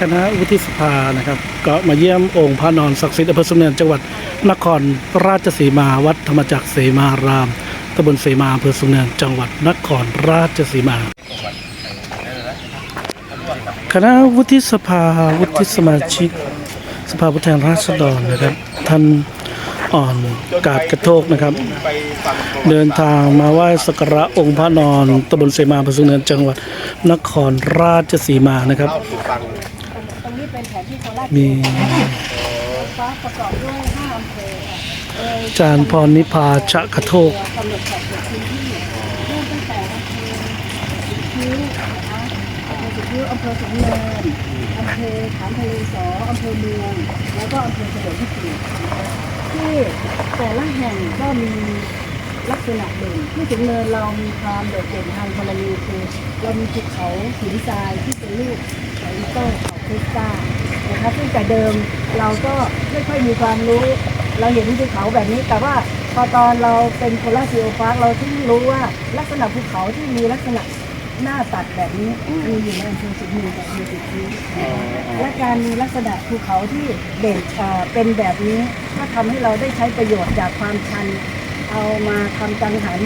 คณะวุฒิสภานะครับ ก็มาเยี่ยมองค์พระนอนศักดิ์สิทธิ์อำเภอสุนเนินจังหวัดนครราชสีมาวัดธรรมจักรเสมารามตำบลเสมาอำเภอสุเนินจังหวัดนครราชสีมา คณะวุฒิสภาวุฒิสมาชิก สภาผู้แทนราษฎรนะครับ ท่านอ่อนกาดกระโทกนะครับ เดินทางมาไหว้สักการะองค์พระนอนตำบลเสมาอำเภอสุเนินจังหวัดนครราชสีมานะครับ แผนที่โคราชมีฟ้าประกอบด้วยห้าอำเภอค่ะโดยจารย์พรนิพาชะกระโทกกำหนดขอบเขตพื้นที่เริ่มตั้งแต่อำเภอสิคิ้วนะคะอำเภอสิคิ้วอำเภอสูงเนินอำเภอขามทะเลสออำเภอเมือง แล้วก็อำเภอเฉลิมพระเกียรติที่แต่ละแห่งก็มีลักษณะเด่นที่สูงเนินเรามีความโดดเด่นทางธรณีคือเรามีภูเขาหินทรายที่เป็นลูกของลิโต้เขาคริสตัล นะคะซึ่งแต่เดิมเราก็ไม่ค่อยมีความรู้ เราเห็นภูเขาแบบนี้ แต่ว่าพอตอนเราเป็นโคราชซีโอพาร์เราที่รู้ว่าลักษณะภูเขาที่มีลักษณะหน้าตัดแบบนี้มีอยู่ในอำเภอสุนทรกับอำเภอสุขีและการมีลักษณะภูเขาที่เด่นเป็นแบบนี้ก็ทำให้เราได้ใช้ประโยชน์จากความชัน เอามาทำกังหัน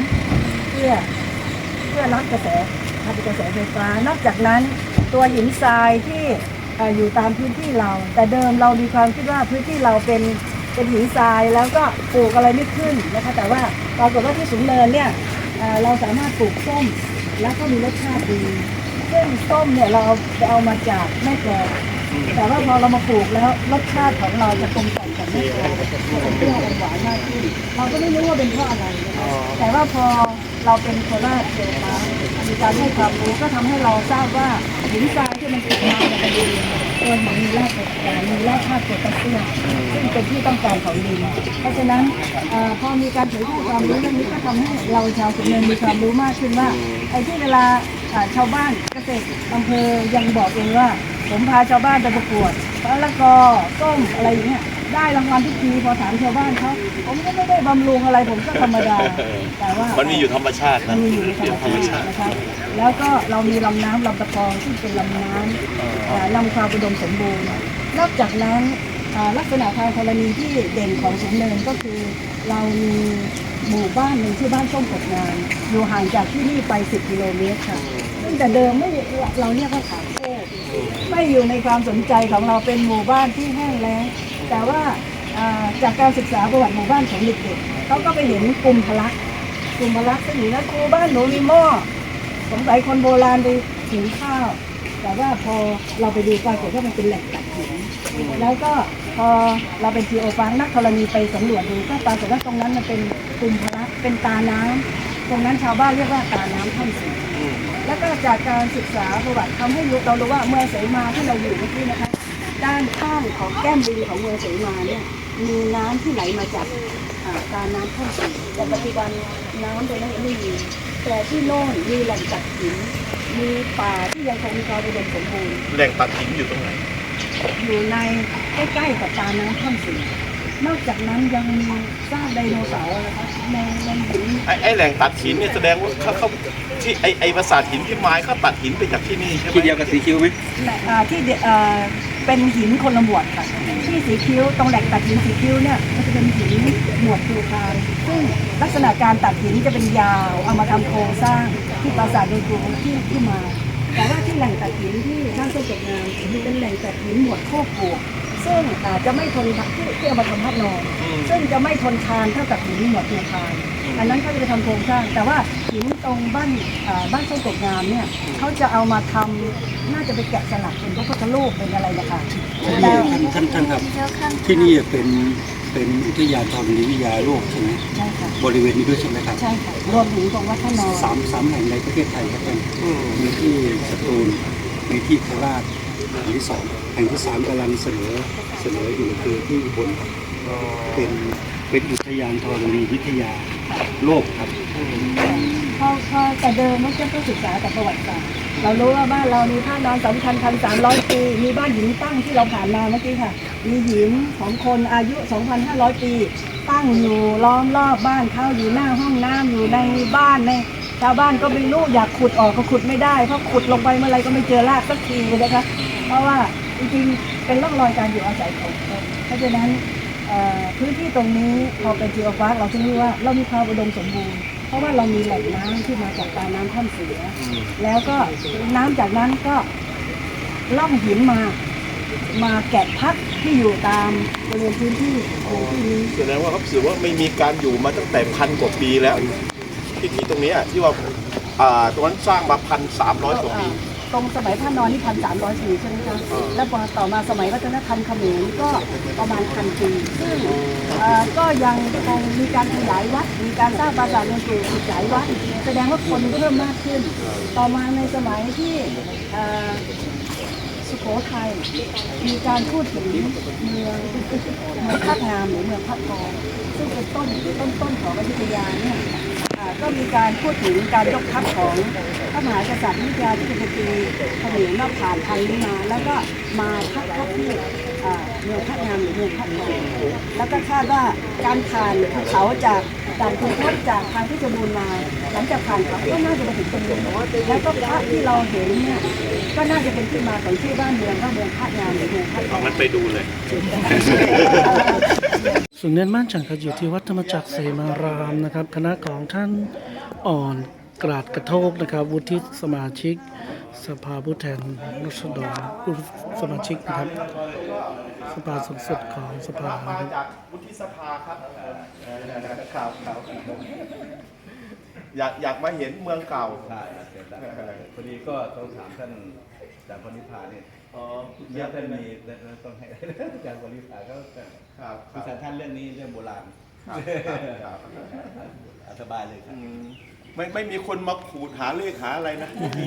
เพื่อเพื่อรับกระแสทำกระแสไฟฟ้านอกจากนั้นตัวหินทรายที่ อยู่ตามพื้นที่เรา แต่เดิมเรามีความคิดว่าพื้นที่เราเป็นเป็นหินทรายแล้วก็ปลูกอะไรไม่ขึ้นนะคะแต่ว่าปรากฏว่าที่สูงเนินเนี่ยเราสามารถปลูกส้มแล้วก็มีรสชาติดีซึ่งส้มเนี่ยเราเอาไปเอามาจากแม่กลองแต่ว่าพอเรามาปลูกแล้วรสชาติของเราจะกลมกล่อมกับแม่กลองจะเปรี้ยวหวานมากขึ้นเราก็ไม่รู้ว่าเป็นเพราะอะไรนะคะแต่ว่าพอเราเป็นโคราชเซลล์มา มีการให้ความรู้ก็ทำให้เราทราบว่าหินทรายที่มันติดมาในดินตัวหินมีแร่โพแทสเซียมมีแร่ธาตุโพแทสเซียมซึ่งเป็นที่ต้องการของดิน เพราะฉะนั้นอพอมีการเผยแพร่ความรู้เรื่องนี้ก็ทำให้เราชาวสุนเนินมีความรู้มากขึ้นว่าไอ้ที่เวลาชาวบ้านเกษตรอำเภอยังบอกเองว่า ผมพาชาวบ้านไปประกวดมะละกอส้มอะไรอย่างเงี้ย ได้รางวัลทุกทีพอถามชาวบ้านเขาผมก็ไม่ได้บำรุงอะไรผมก็ธรรมดา แต่ว่ามันมีอยู่ธรรมชาติมันะนมีอยู่ในธรรมชาตินะคะแล้วก็เรามีลำน้ำลำตะคองซึ่งเป็นลำน้ำอ่านำความอุดมสมบูรณ์ นอกจากนั้นอ่าลักษณะทางธรณีที่เด่นของสูงเนินก็คือ เรามีหมู่บ้านหนึ่งชื่อบ้านส้มกดงานอยู่ห่างจากที่นี่ไป 10 กิโลเมตรค่ะซึ่งแต่เดิมไม่เราเรียกว่าขามโคก ไม่อยู่ในความสนใจของเราเป็นหมู่บ้านที่แห้งแล้ง แต่ว่าจากการศึกษาประวัติหมู่บ้านของเด็กๆเขาก็ไปเห็นกลุ่มพลักกลุ่มพลักซึ่งอยู่นะครูบ้านหนูมีหม้อสงสัยคนโบราณไปหิวข้าว แต่ว่าพอเราไปดูปรากฏว่ามันเป็นแหล่งตัดหินแล้วก็พอเราเป็นทีโอฟังนักธรณีไปสำรวจดูก็ปรากฏว่าตรงนั้นมันเป็นกลุ่มพลักเป็นตาน้ำตรงนั้นชาวบ้านเรียกว่าตาน้ำท่อนสีแล้วก็จากการศึกษาประวัติทำให้รู้เรารู้ว่าเมื่อเสมาที่เราอยู่เมื่อกี้นะคะ ด้านข้างของแก้มลิงของเมืองเสมาเนี่ยมีน้ำที่ไหลมาจากอ่าตาน้ำท่อนสีแต่ปัจจุบันน้ำตรงนั้นยังไม่มีแต่ที่โน่นมีแหล่งตัดหินมีป่าที่ยังคงมีความอุดมสมบูรณ์แหล่งตัดหินอยู่ตรงไหนอยู่ในใกล้ๆกับตาน้ำท่อนสีนอกจากนั้นยังมีซากไดโนเสาร์นะคะในในหินไอ้ไอ้แหล่งตัดหินเนี่ยแสดงว่าเขาเขาที่ไอ้ไอ้ปราสาทหินพิมายเขาตัดหินไปจากที่นี่ใช่ไหมที่เดียวกับสีคิ้วไหมอ่าที่เดอ่า เป็นหินคนละหมวดค่ะที่สีคิ้วตรงแหล่งตัดหินสีคิ้วเนี่ยมันจะเป็นหินหมวดภูคารซึ่งลักษณะการตัดหินจะเป็นยาวเอามาทำโครงสร้างที่ปราสาทโดยกรุงที่ที่มา แต่ว่าที่แหล่งตัดหินที่บ้านต้นเจ็ดงามเป็นแหล่งตัดหินหมวดโคกปวกซึ่งอาจจะไม่ทนที่ที่เอามาทำพัดนอนซึ่งจะไม่ทนทานเท่ากับหินหมวดภูคาร อันนั้นเขาจะไปทำโครงสร้าง แต่ว่าหินตรงบ้านอ่าบ้านต้นกบงามเนี่ยเขาจะเอามาทำน่าจะไปแกะสลักเป็นพระพุทธรูปเป็นอะไรนะคะแต่ท่านท่านท่านครับ ที่นี่เป็นเป็นอุทยานธรณีวิทยาโลกใช่ไหมใช่ค่ะบริเวณนี้ด้วยใช่ไหมครับใช่ค่ะรวมถึงตรงวัดพระนอนสามสามแห่งในประเทศไทยครับท่านมีที่สตูลมีที่โคราชแห่งที่สองแห่งที่สามกำลังเสนอเสนออยู่คือที่อุบลเป็นเป็นอุทยานธรณีวิทยา โลกครับพอพอแต่เดิมไม่ใช่ต้อศึกษาแต่ประวัติศาสตร์เรารู้ว่าบ้านเรามีพระนอนสำคัญพันสามร้อยปีมีบ้านหินตั้งที่เราผ่านมาเมื่อกี้ค่ะ มีหินของคนอายุ 2,500 ปี ตั้งอยู่ล้อมรอบบ้านเข้าอยู่หน้าห้องน้ำอยู่ในบ้านในชาวบ้านก็ไม่รู้อยากขุดออกก็ขุดไม่ได้เพราะขุดลงไปเมื่อไรก็ไม่เจอรากสักทีนะคะเพราะว่าจริงๆเป็นร่องรอยการอยู่อาศัยของคนเพราะฉะนั้น พื้นที่ตรงนี้พอเป็นจีโอพาร์คเราถึงรู้ว่าเรามีความอุดมสมบูรณ์ เพราะว่าเรามีแหล่งน้ำที่มาจากตาน้ำถ้ำเสืออแล้วก็น้ำจากนั้นก็ล่องหินมามาแกะพักที่อยู่ตามบริเวณพื้นที่พื้นที่นี้ แสดงว่าเขาถือว่าไม่มีการอยู่มาตั้งแต่พันกว่าปีแล้วที่ที่ตรงเนี้ยที่ว่าอ่าตรงนั้นสร้างมาพันสามร้อยกว่าปี ตรงสมัยพระนอนนี่พันสามร้อยปีใช่ไหมคะแล้วพอต่อมาสมัยวัฒนธรรมเขมรก็ประมาณพันปีซึ่งก็ยังคงมีการขยายวัด มีการสร้างปราสาทเมืองปู่อีกหลายวัด แสดงว่าคนเพิ่มมากขึ้น ต่อมาในสมัยที่เอ่อสุโขทัยมีการพูดถึงเมืองเมืองพักงามหรือเมืองพักทองซึ่งเป็นต้นต้นต้นของอยุธยาเนี่ย ก็มีการพูดถึงการยกทัพของพระมหากษัตริย์อยุธยาที่เป็นตีเขมรมาผ่านทางนี้มา แล้วก็มาพักทัพที่อ่าเมืองพักงามหรือเมืองพักทองแล้วก็คาดว่าการผ่านภูเขาจากด่านคุณทศจากทางที่จะบูรณ์มาหลังจากผ่านเขาก็น่าจะมาถึงตรงนี้แล้วก็พระที่เราเห็นเนี่ยก็น่าจะเป็นที่มาของชื่อบ้านเมืองว่าเมืองพักงามหรือเมืองพักทองมันไปดูเลย ส่วนเน้นมั่นจังครับอยู่ที่วัดธรรมจักรเสมารามนะครับ คณะของท่านอ่อนกราดกระโทกนะครับ วุฒิสมาชิก สภาผู้แทนรัษฎรผู้สมาชิกนะครับ สภาสูงสุดของสภาครับ จากวุฒิสภาครับข่าวข่าว อยากอยากมาเห็นเมืองเก่า ใช่เสียดายพอดีก็ต้องถามท่านอาจารย์พนิพาเนี่ยอ๋อเมื่อท่านมีต้องให้อาจารย์พนิพาเขาครับคคุรัยบกับท่านเรื่องนี้เรื่องโบราณครับครับสบายเลยคอืรับมไม่ไม่มีคนมาขูดหาเลขหาอะไรนะไม่มี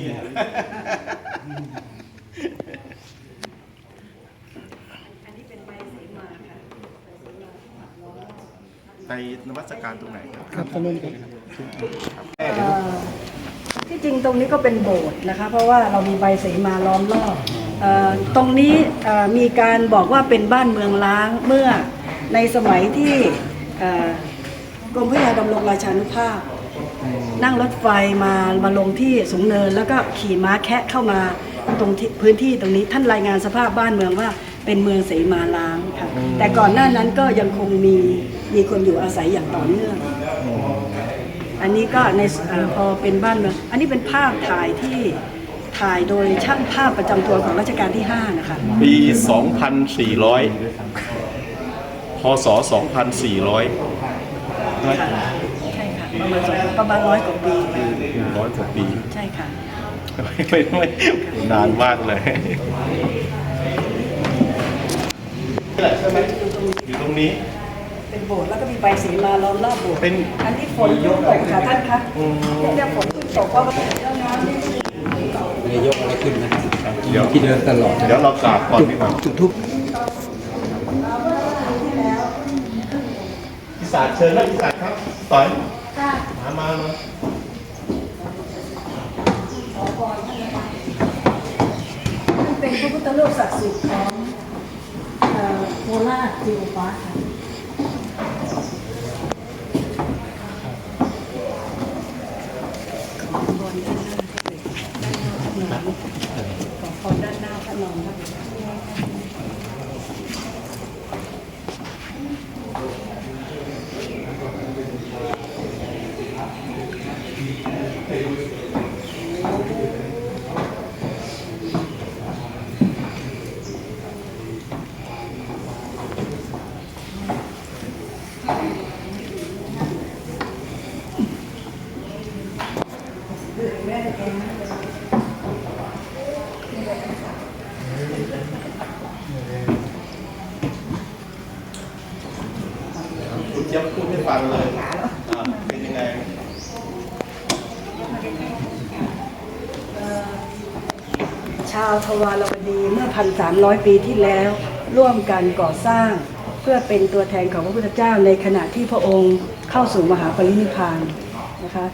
อันนี้เป็นใบเสมาค่ะในนวัตการตรงไหนครับ ครับท่านนุ่นครับเอ่อ ที่จริงตรงนี้ก็เป็นโบสถ์นะคะเพราะว่าเรามีใบเสมาล้อมรอบเออตรงนี้เอ่อมีการบอกว่าเป็นบ้านเมืองล้างเมื่อในสมัยที่เอ่อกรมพระยาดำรงราชานุภาพ นั่งรถไฟมามาลงที่สูงเนิน แล้วก็ขี่ม้าแคะเข้ามาตรงที่พื้นที่ตรงนี้ท่านรายงานสภาพบ้านเมืองว่าเป็นเมืองเสมาล้างค่ะแต่ก่อนหน้านั้นก็ยังคงมีมีคนอยู่อาศัยอย่างต่อเนื่อง อันนี้ก็ในเออพอเป็นบ้านเมืองอันนี้เป็นภาพถ่ายที่ถ่ายโดยช่างภาพประจำตัวของรัชกาลที่ 5 นะคะ ปี 2,400 พศ 2,400ค่ะใช่ค่ะ ประมาณสองประมาณร้อยกว่าปีร้อยกว่าปี ใช่ค่ะ ไม่ไม่นานมากเลยนี่แหละใช่ไหมอยู่ตรงนี้ เป็นโบสถ์แล้วก็มีใบสีมาล้อมรอบโบสถ์เป็นอันนี้ฝนเพิ่งตกค่ะท่านคะเนี่ยฝนเพิ่งตกเพราะว่าแล้วน้ำนี่ไม่ยกอะไรขึ้นนะเดี๋ยว ที่เดินตลอดเดี๋ยวเรากราบก่อนดีกว่าจุดทุบพิศาจเชิญนะพิศาจครับต่อยมามามาเป็นพระพุทธรูปศักดิ์สิทธิ์ของเอ่อโคราชจิโอปาร์คค่ะขอบนด้านหน้าพระเดชด้านหน้าพระนอน ขอพรด้านหน้าพระนอนครับเจี๊ยบพูดให้ฟังเลยอ่าเป็นยังไง ชาวทวารวดีเมื่อ 1,300 ปีที่แล้ว ร่วมกันก่อสร้าง เพื่อเป็นตัวแทนของพระพุทธเจ้าในขณะที่พระองค์เข้าสู่มหาปรินิพพานนะคะ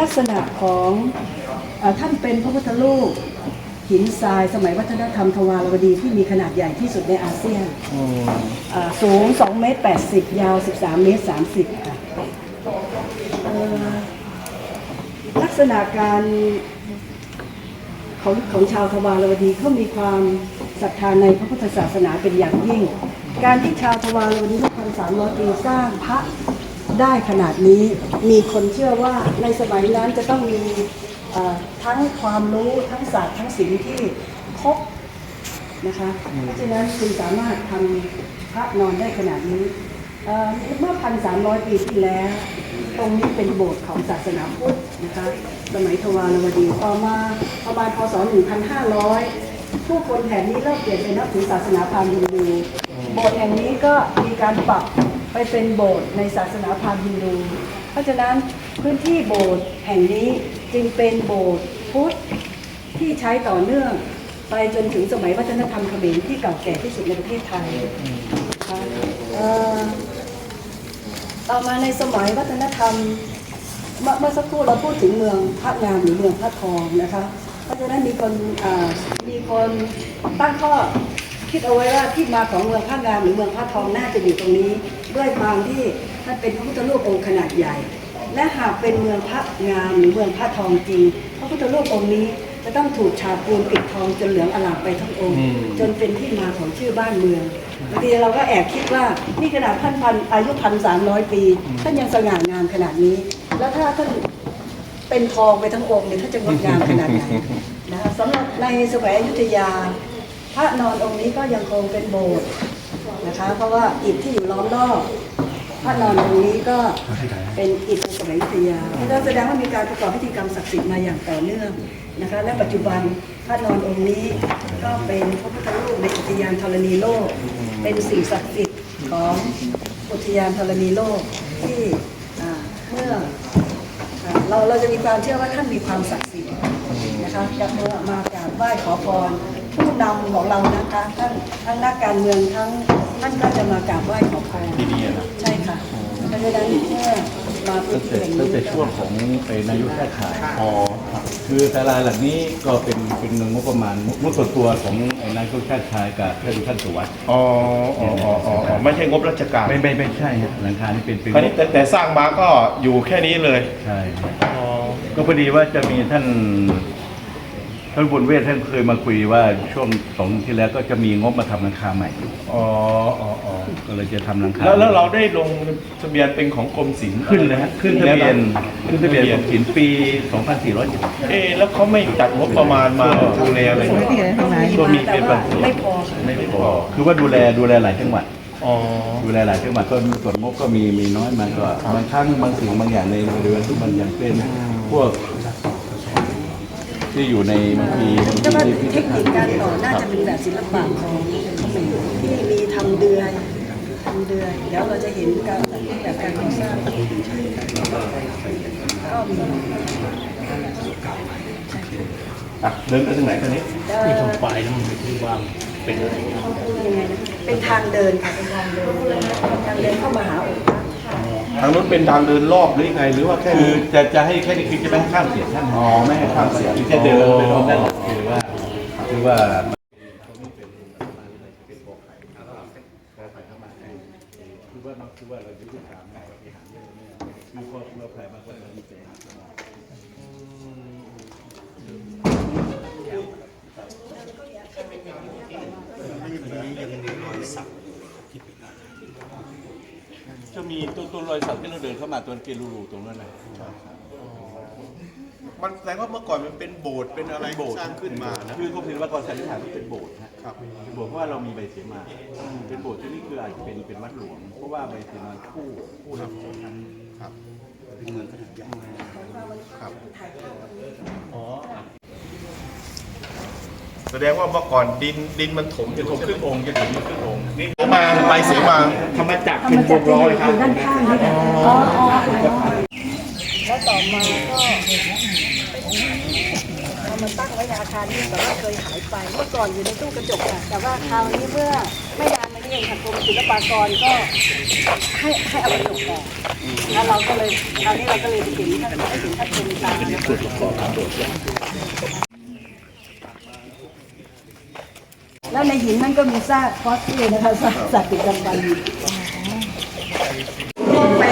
ลักษณะของอท่านเป็นพระพุทธรูปหินทรายสมัยวัฒนธรรมทวารวดีที่มีขนาดใหญ่ที่สุดในอาเซียนสูง 2 เมตร 80 ยาว 13 เมตร 30 ค่ะลักษณะการ ของของชาวทวารวดีเขามีความศรัทธาในพระพุทธศาสนาเป็นอย่างยิ่ง การที่ชาวทวารวดีทุกพันสามร้อยปีสร้างพระได้ขนาดนี้มีคนเชื่อว่าในสมัยนั้นจะต้องมีทั้งความรู้ทั้งศาสตร์ทั้งศิลป์ที่ครบนะคะเพราะฉะนั้นคุณสามารถทำพระนอนได้ขนาดนี้เมื่อพันสามร้อยปีที่แล้ว ตรงนี้เป็นโบสถ์ของศาสนาพุทธนะคะ สมัยทวารวดีต่อมาประมาณพศ 1500 ผู้คนแถบนี้เริ่มเปลี่ยนเป็นนับถือศาสนาพราหมณ์ฮินดู โบสถ์แห่งนี้ก็มีการปรับไปเป็นโบสถ์ในศาสนาพราหมณ์ฮินดู เพราะฉะนั้นพื้นที่โบสถ์แห่งนี้จึงเป็นโบสถ์พุทธที่ใช้ต่อเนื่องไปจนถึงสมัยวัฒนธรรมเขมรที่เก่าแก่ที่สุดในประเทศไทยนะคะเออ ต่อมาในสมัยวัฒนธรรมเมื่อสักครู่เราพูดถึงเมืองพระงามหรือเมืองพระทองนะคะ เพราะฉะนั้นมีคนมีคนตั้งข้อคิดเอาไว้ว่าที่มาของเมืองพระงามหรือเมืองพระทองน่าจะอยู่ตรงนี้ ด้วยความที่ท่านเป็นพระพุทธรูปองค์ขนาดใหญ่ และหากเป็นเมืองพระงามหรือเมืองพระทองจริงพระพุทธรูปองค์นี้ จะต้องถูกฉาบปูนปิดทองจนเหลืองอลามไปทั้งองค์จนเป็นที่มาของชื่อบ้านเมืองบางทีเราก็แอบคิดว่านี่ขนาดท่านพันอายุพันสามร้อยปี ท่านยังสง่างามขนาดนี้ แล้วถ้าท่านเป็นทองไปทั้งองค์เนี่ยท่านจะงดงามขนาดไหนนะคะสำหรับในสมัยอยุธยา พระนอนองค์นี้ก็ยังคงเป็นโบสถ์นะคะ เพราะว่าอิฐที่อยู่ล้อมรอบพระนอนองค์นี้ก็เป็นอิฐในสมัยอยุธยาก็แสดงว่ามีการประกอบพิธีกรรมศักดิ์สิทธิ์มาอย่างต่อเนื่อง นะคะและปัจจุบันพระนอนองค์นี้ก็เป็นพระพุทธรูปในอุทยานธรณีโลก เป็นสิ่งศักดิ์สิทธิ์ของอุทยานธรณีโลกที่อ่าเมื่ออ่าเราเราจะมีความเชื่อว่าท่านมีความศักดิ์สิทธิ์นะคะจะเมื่อมากราบไหว้ขอพรผู้นำของเรานะคะท่านทั้งนักการเมืองทั้งท่านก็จะมากราบไหว้ขอพรที่นี่นะใช่ค่ะเพราะฉะนั้นเมื่อมาพื้ตั้นงที่แต่แห่งตั้งแต่นี้ช่วงของไอ้นายุทธแค่ขายอ๋อ คือศาลาหลังนี้ก็เป็นเป็นเงินงบประมาณงบส่วนตัวของไอ้นายกชาติชายกับท่านท่านสุวัสดิ์อ๋ออ๋ออ๋ออ๋ออ๋อไม่ใช่งบราชการไม่ไม่ไม่ใช่ฮะหลังคานี่เป็นเป็นคราวนี้แต่แต่สร้างมาก็อยู่แค่นี้เลย ใช่อ๋อก็พอดีว่าจะมีท่าน ท่านบุญเวทท่านเคยมาคุยว่าช่วงสองที่แล้วก็จะมีงบมาทำหลังคาใหม่อ๋ออ๋ออ๋อก็เลยจะทำหลังคาแล้วแล้วเราได้ลงทะเบียนเป็นของกรมศิลป์ขึ้นเลยฮะขึ้นทะเบียนขึ้นทะเบียนของศิลป์ปี 2470 เอ๊ะแล้วเขาไม่จัดงบประมาณมาดูแลเลยเหรอก็มีแต่เป็นว่าบางส่วนไม่พอค่ะไม่พอคือว่าดูแลดูแลหลายจังหวัดอ๋อดูแลหลายจังหวัดก็ส่วนงบก็มีมีน้อยมันก็บางครั้งบางสิ่งบางอย่างในเรือนที่มันอย่างเป็นพวก ที่อยู่ในบางทีบางแต่ว่าทีพิเทพิคธภันิณคฑ์การต่อน่าจะเป็นแบบศิลปะของเขมรที่มีทำเดือยทำเดือยเดี๋ยวเราจะเห็นการจัดรูปแบบการก่อสร้างก็มีอะเดินไปทางไหนตอนนี้ที่ตรงปลายนั้นมันคือวางเป็นอะไรยังไงนะเป็นทางเดินค่ะเป็นทางเดินทางเดินเข้ามาหาองค์พระ ทางนู้นเป็นทางเดินรอบหรือยังไง หรือว่าแค่คือนี้ จะจะให้แค่นี้คือจะไม่ให้ข้ามเสียท่านอ๋อไม่ให้ข้ามเสีย คือแค่เดินไปตรงนั้นคือว่า คือว่าคือ รอยสักที่เราเดินเข้ามาตัวเกลูรูตรงนั้นนะมันแสดงว่าเมื่อก่อนมันเป็นโบสถ์เป็นอะไรสร้างขึ้นมานะคือกรมศิลปากรสันนิษฐานว่าเป็นโบสถ์ฮะครับเป็นโบสถ์เพราะว่าเรามีใบเสมา เป็นโบสถ์ที่นี่คืออาจจะเป็นเป็นวัดหลวง เพราะว่าใบเสมาคู่คู่ละสองพันครับเป็นเมืองขนาดใหญ่ครับอ๋อ แสดงว่าเมื่อก่อนดินดินมันถมจะถมครึ่งองค์จะถึงครึ่งองค์นี่มาไปเสียมาทำมาจากเป็นวงล้อเลยครับด้านข้างนี่แหละอ๋ออ๋อแล้วต่อมาก็เอามาตั้งไว้ในอาคารนี้แต่ว่าเคยหายไป เมื่อก่อนอยู่ในตู้กระจกค่ะ แต่ว่าคราวนี้เมื่อไม่นานมานี้เองค่ะกรมศิลปากรก็ให้ให้เอากระจกออกแล้วเราก็เลยคราวนี้เราก็เลยเห็นท่านให้เห็นท่านเป็นตา แล้วในหินนั่นก็มีซากฟอสซิลนะคะซากสัตว์ติดกันวันอยู่ไป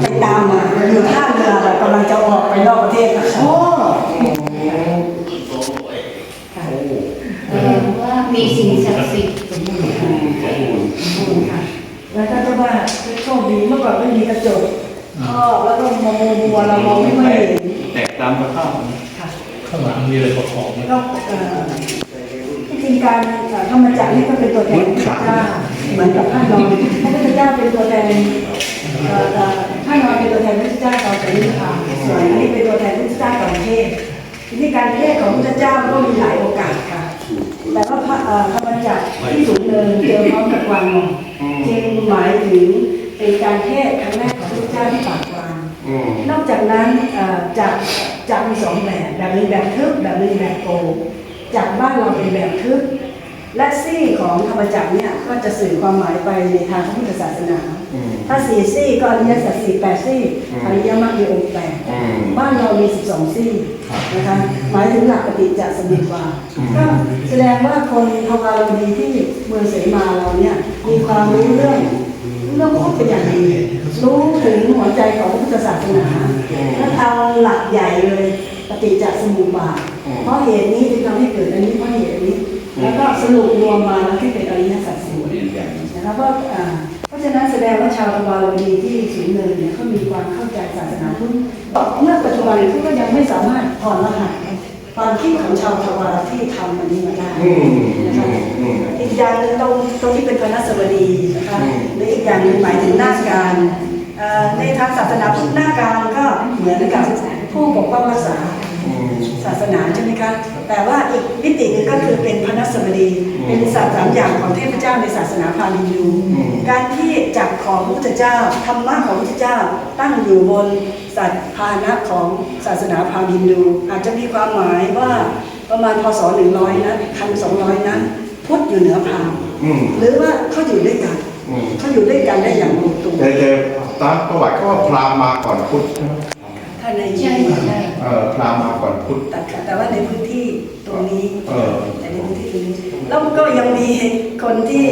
ไปตามมาอยู่ท่าเรือกำลังจะออกไปนอกประเทศค่ะโอ้มีสิ่งศักดิ์สิทธิ์แล้วก็จะว่าโชคดีเมื่อก่อนไม่มีกระจกครอบแล้วก็มองมัวเรามองไม่เห็นแตกตามกระเข้าข้างหลังมีอะไรประกอบไหมก็เอ่อที่จริงการเอ่อธรรมจักรนี่ก็เป็นตัวแทนของพระเจ้าเหมือนกับพระนอนพระพุทธเจ้าเป็นตัวแทนเอ่อเอ่อพระนอนเป็นตัวแทนพระพุทธเจ้าตอนปรินิพพานส่วนอันนี้เป็นตัวแทนพระพุทธเจ้าตอนเทศน์ทีนี้การเทศน์ของพระพุทธเจ้าก็มีหลายโอกาสค่ะ แต่ว่าพระเอ่อธรรมจักรที่สูงเนินเจอพร้อมกับกวางนอนจึงหมายถึงเป็นการเทศน์ครั้งแรกของพระพุทธเจ้าที่ปากกวาง นอกจากนั้นเอ่อจะจะมีสองแบบแบบหนึงแบบทึบแบบหนึงแบบโกลจากบ้านเราเป็นแบบทึบและซี่ของธรรมจักรเนี่ยก็จะสื่อความหมายไปในทางพระพุทธศาสนาถ้าสี่ซี่ก็อริยสัจสี่แปดซี่อริยมรรคมีองค์แปดบ้านเรามีสิบสองซี่นะคะหมายถึงหลักปฏิจจสมุปบาทก็แสดงว่าคนทวารวดีที่เมืองเสมาเราเนี่ยมีความรู้เรื่องเรื่องพุทธเป็นอย่างดี รู้ถึงหัวใจของพระพุทธศาสนาและเอาหลักใหญ่เลยปฏิจจสมุปบาทเพราะเหตุนี้จึงทำให้เกิดอันนี้เพราะเหตุนี้ แล้วก็สรุปรวมมาแล้วที่เป็นอริยสัจสี่นะครับก็อ่าเพราะฉะนั้นแสดงว่าชาวตะวันดีที่สูงเนินเนี่ยเขามีความเข้าใจศาสนาพุทธเมื่อปัจจุบันเขาก็ยังไม่สามารถถอนรหัส ความคิดของชาวทวารที่ทำอันนี้มาได้นะคะอีกอย่างหนึ่งตรงตรงที่เป็นพระนัสบดีนะคะและอีกอย่างหนึ่งหมายถึงหน้าการเอ่อในทางศาสนาพุทธหน้าการก็เหมือนกับผู้ปกป้องรักษาศาสนาใช่ไหมคะ แต่ว่าอีกมิติหนึ่งก็คือเป็นพระนัสบดี เป็นศาสตร์สามอย่างของเทพเจ้าในศาสนาพราหมณ์ฮินดูการที่จักรของพระพุทธเจ้าธรรมะของพระพุทธเจ้าตั้งอยู่บนสัตว์พาหนะของศาสนาพราหมณ์ฮินดู อาจจะมีความหมายว่าประมาณพศ100นะพันสองร้อยนั้นพุทธอยู่เหนือพราหมณ์อืม หรือว่าเขาอยู่ด้วยกันอืม เขาอยู่ด้วยกันได้อย่างลงตัวแต่แต่ตามประวัติเขาว่าพราหมณ์มาก่อนพุทธถ้าในใช่ ใช่ เออพราหมณ์มาก่อนพุทธ แต่แต่ว่าในพื้นที่ตรงนี้เออ แต่ในพื้นที่ตรงนี้ แล้วก็ยังมีคนที่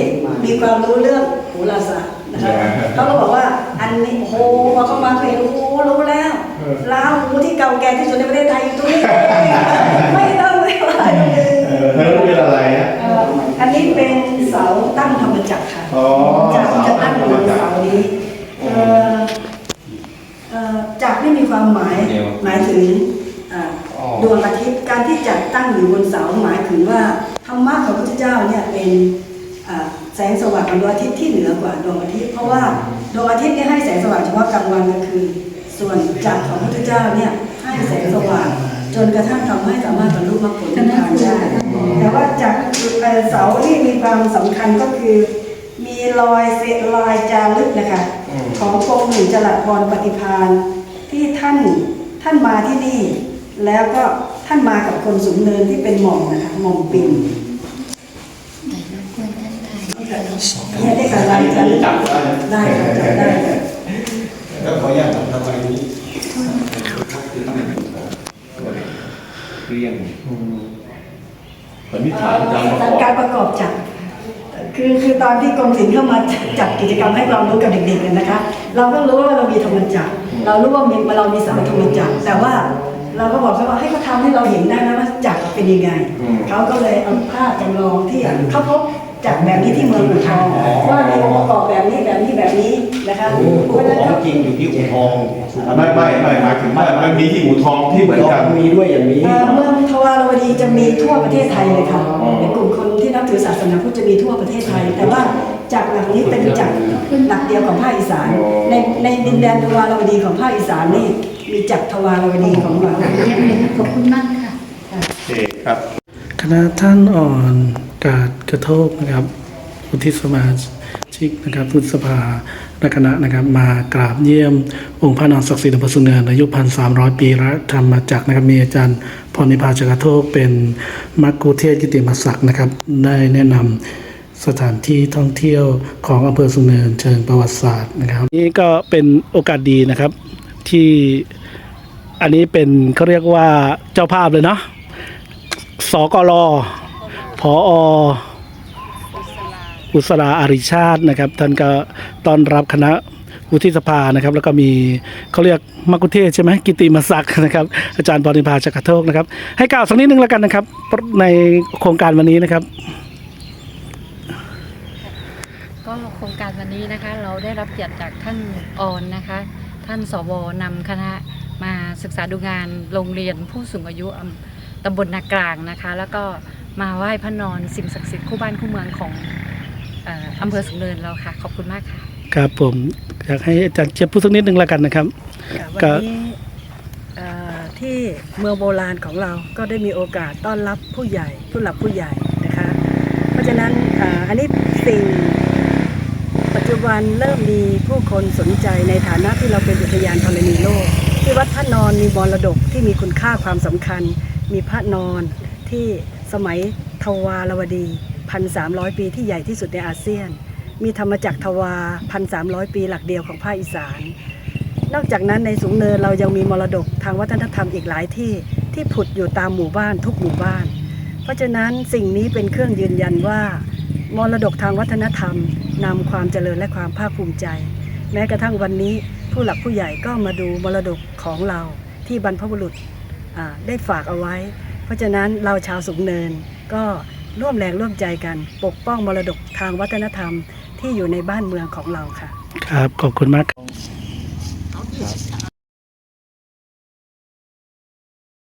มีความรู้เรื่องโหราศาสตร์นะคะเขาก็บอกว่าอันนี้โอ้โหพอเข้ามาเขาเห็นโอ้โหรู้แล้วลาหูที่เก่าแก่ที่สุดในประเทศไทยอยู่ตรงนี้ ไม่ต้องไม่ว่าเออแล้วเป็นอะไรฮะ เอ่ออันนี้เป็นเสาตั้งธรรมจักรค่ะอ๋อจะจะตั้งอยู่บนเสาเสานี้เอ่อเอ่อจักรนี่มี ความหมายหมายถึงอ่าดวงอาทิตย์การที่จักรตั้งอยู่บนเสาหมายถึงว่าธรรมะของพระพุทธเจ้าเนี่ยเป็นอ่าแสงสว่างของดวงอาทิตย์ที่เหนือกว่าดวงอาทิตย์เพราะว่าดวงอาทิตย์เนี่ยให้แสงสว่างเฉพาะกลางวันกลางคืนส่วนจักรของพระพุทธเจ้าเนี่ยให้แสงสว่างจนกระทั่งทำให้สามารถบรรลุมรรคผลนิพพานได้แต่ว่าจากเอ่อเสาที่มีความสำคัญก็คือ มีรอยเศษลายจารึกนะคะของกรมหนึ่งจรัสพรปฏิพาน ที่ท่านท่านมาที่นี่ แล้วก็ท่านมากับคนสูงเนินที่เป็นหม่อมนะคะหม่อมปิ่นเนี่ยได้กับลายจารึกได้จับได้ค่ะแล้วขออนุญาตทำไมนี้เรียงสันนิษฐานตามประกอบการประกอบจัดคือคือตอนที่กรมศิลป์เข้ามาจัดกิจกรรมให้ความรู้กับเด็กๆกันนะคะ เราก็รู้ว่าเรามีธรรมจักร เรารู้ว่ามีเรามีสามธรรมจักรแต่ว่าเราก็บอกเขาว่าให้เขาทำให้เราเห็นได้นะว่าจักรเป็นยังไง เขาก็เลยเอาภาพจำลองที่เขาพบจักรแบบนี้ที่เมืองอู่ทองว่ามีองค์ประกอบแบบนี้แบบนี้แบบนี้นะคะเพราะฉะนั้นขอเขางจริงอยู่ที่อู่ทองไม่ไม่ไม่หมายถึงว่ามันมีที่อู่ทองที่เหมือนกันมีด้วยอย่างนี้เอ่อเมืองทวารวดีจะมีทั่วประเทศไทยเลยค่ะเป็นกลุ่มคนที่นับถือศาสนาพุทธจะมีทั่วประเทศไทย แต่ว่า จากหลักนี้เป็นจากหลักเดียวของภาคอีสาน ในในดินแดนทวารวดีของภาคอีสานนี่มีจักรทวารวดีของเราขอบคุณมากค่ะโอเคครับคณะท่านอ่อนกาดกระโทกนะครับวุฒิสมาชิกนะครับวุฒิสภาและคณะนะครับมากราบเยี่ยม องค์พระนอนศักดิ์สิทธิ์อำเภอสุเนินอายุพันสามร้อยปีและธรรมจักรนะครับมีอาจารย์พรนิพาจักรโทกเป็นมักคุเทศกิติมศักดิ์นะครับ ได้แนะนำ สถานที่ท่องเที่ยวของอำเภอสุเนินเชิงประวัติศาสตร์นะครับ นี่ก็เป็นโอกาสดีนะครับที่อันนี้เป็นเขาเรียกว่าเจ้าภาพเลยเนาะสกลพออุสราอาริชาตินะครับ ท่านก็ต้อนรับคณะวุฒิสภานะครับ แล้วก็มีเขาเรียกมักุเทศใช่ไหมกิติมศักดิ์นะครับ อาจารย์ปริพาจักรโทกนะครับ ให้กล่าวสักนิดนึงแล้วกันนะครับ ในโครงการวันนี้นะครับ วันนี้นะคะเราได้รับเกียรติจากท่านออนนะคะ ท่านสวนำคณะมาศึกษาดูงานโรงเรียนผู้สูงอายุอำตำบลนากลางนะคะ แล้วก็มาไหว้พระนอนสิ่งศักดิ์สิทธิ์คู่บ้านคู่เมืองของเอ่ออำเภอสูงเนินเราค่ะ ขอบคุณมากค่ะ ครับผมอยากให้อาจารย์เจี๊ยบพูดสักนิดนึงละกันนะครับค่ะวันก็นี้เอ่อที่เมืองโบราณของเราก็ได้มีโอกาสต้อนรับผู้ใหญ่ผู้หลักผู้ใหญ่นะคะ เพราะฉะนั้นอ่าอันนี้สิ่ง ปัจจุบันเริ่มมีผู้คนสนใจในฐานะที่เราเป็นอุทยานธรณีโลก ที่วัดพระนอนมีมรดกที่มีคุณค่าความสำคัญ มีพระนอนที่สมัยทวารวดี 1,300 ปีที่ใหญ่ที่สุดในอาเซียน มีธรรมจักรทวา1,300 ปีหลักเดียวของภาคอีสาน นอกจากนั้นในสูงเนินเรายังมีมรดกทางวัฒนธรรมอีกหลายที่ที่ผุดอยู่ตามหมู่บ้านทุกหมู่บ้าน เพราะฉะนั้นสิ่งนี้เป็นเครื่องยืนยันว่ามรดกทางวัฒนธรรม นำความเจริญและความภาคภูมิใจ แม้กระทั่งวันนี้ผู้หลักผู้ใหญ่ก็มาดูมรดกของเราที่บรรพบุรุษได้ฝากเอาไว้ เพราะฉะนั้นเราชาวสุขเนินก็ร่วมแรงร่วมใจกันปกป้องมรดกทางวัฒนธรรมที่อยู่ในบ้านเมืองของเราค่ะ ครับ ขอบคุณมากครับ